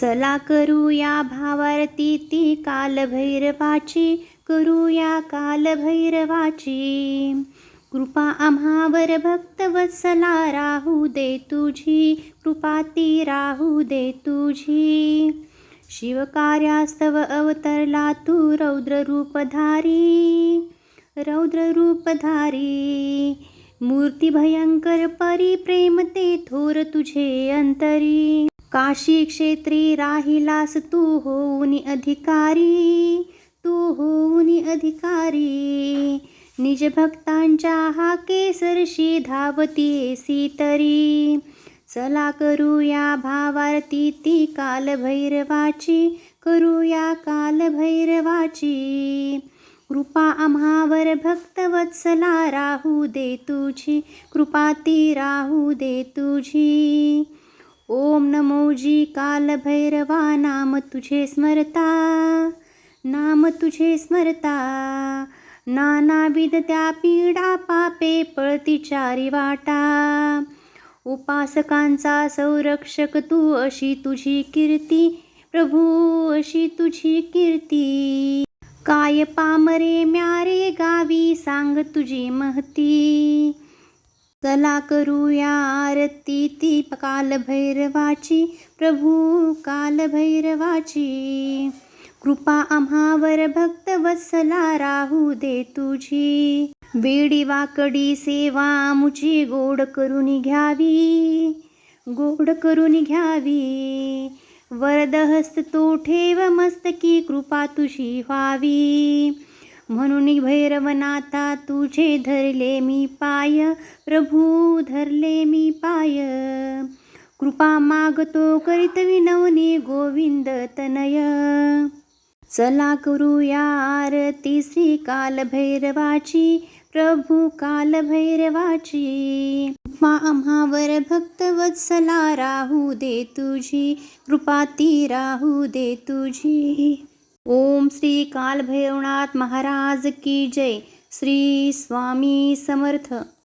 चला करूया भावारती ती कालभैरवाची करूया कालभैरवाची. कृपा आम्हावर भक्तवत्सला राहू दे तुझी कृपा ती राहू दे तुझी. शिवकार्यास्तव अवतरला तू रौद्र रूपधारी रौद्र रूपधारी मूर्ती भयंकर परी प्रेम ते थोर तुझे अंतरी. काशी क्षेत्री राहिलास तू होऊन अधिकारी तू होऊन अधिकारी. निज भक्तांच्या हा केसरशी धावती सीतरी चला करूया भावार्थी ती कालभैरवाची करूया कालभैरवाची. कृपा आम्हावर भक्तवत्सला राहू दे तुझी कृपा ती राहू दे तुझी. ओम नमोजी कालभैरवा नाम तुझे स्मरता नाम तुझे स्मरता नानाविध त्या पीडा पापे पळती चारी वाटा. उपासकांचा संरक्षक तू अशी तुझी कीर्ती प्रभू अशी तुझी कीर्ती. काय पामरे म्यारे गावी सांग तुझी महती. चला करूया आरती ती कालभैरवाची प्रभू कालभैरवाची. कृपा आम्हावर भक्त वत्सला राहू दे तुझी. वेडी वाकडी सेवा मुची गोड करून घ्यावी. गोड करून घ्यावी. वरदहस्त तो ठेव मस्तकी कृपा तुझी व्हावी. म्हणून भैरवनाथा तुझे धरले मी पाय प्रभू धरले मी पाय. कृपा मागतो करीत विनवनी गोविंद तनय. चला करूया आरती श्री कालभैरवाची प्रभू कालभैरवाची कृपा आम्हावर भक्तवत्सला राहू दे तुझी कृपा ती राहू दे तुझी. ओम श्री कालभैरवनाथ महाराज की जय। श्री स्वामी समर्थ।